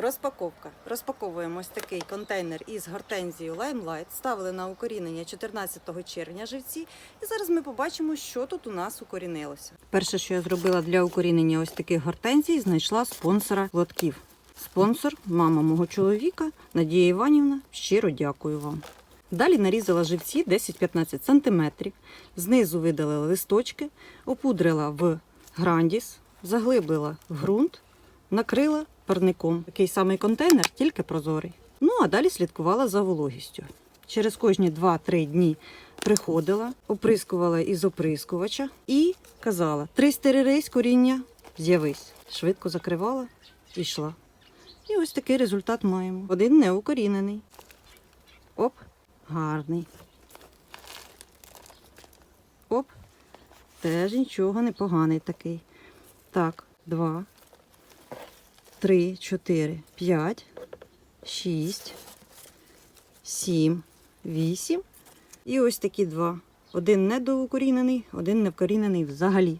Розпаковка. Розпаковуємо ось такий контейнер із гортензією Limelight. Ставили на укорінення 14 червня живці. І зараз ми побачимо, що тут у нас укорінилося. Перше, що я зробила для укорінення ось таких гортензій, знайшла спонсора лотків. Спонсор, мама мого чоловіка, Надія Іванівна. Щиро дякую вам. Далі нарізала живці 10-15 см. Знизу видалила листочки, опудрила в грандіс, заглибила в ґрунт, накрила парником. Такий самий контейнер, тільки прозорий. Ну а далі слідкувала за вологістю. Через кожні 2-3 дні приходила, оприскувала із оприскувача і казала: три стерерись, коріння, з'явись. Швидко закривала і йшла. І ось такий результат маємо. Один неукорінений. Оп, гарний. Оп, теж нічого непоганий такий. Так, два, три, чотири, п'ять, шість, сім, вісім. І ось такі два. Один недоукорінений, один не вкорінений взагалі.